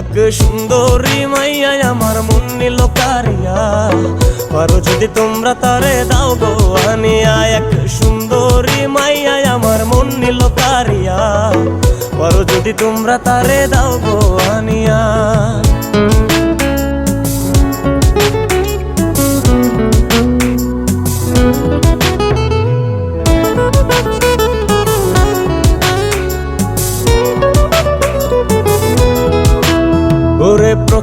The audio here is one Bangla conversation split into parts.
এক সুন্দরী মাইয়া, আমার মন নিল কারিয়া। পারো যদি তোমরা তারে দাও গো, আনিয়া এক সুন্দরী মাইয়া, আমার মন নিল কারিয়া। পারো যদি তোমরা তারে দাও গো, আনিয়া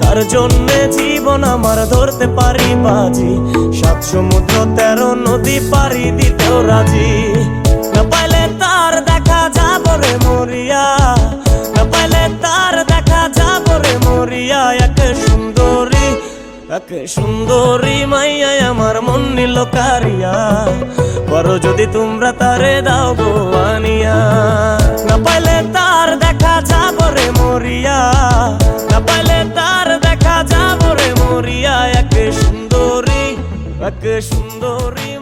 তার জন্যে জীবন আমার ধরতে পারি বাজি। সাত সমুদ্র, তেরো নদী পারি দিতেও রাজি। না পাইলে তার দেখা যাব রে মরিয়া। না পাইলে তার দেখা যাব রে মরিয়া। এক সুন্দরী এক সুন্দরী মাইয়া আমার মন নিল কারিয়া। বড় যদি তোমরা তারে দাও গো আনিয়া। সুন্দরী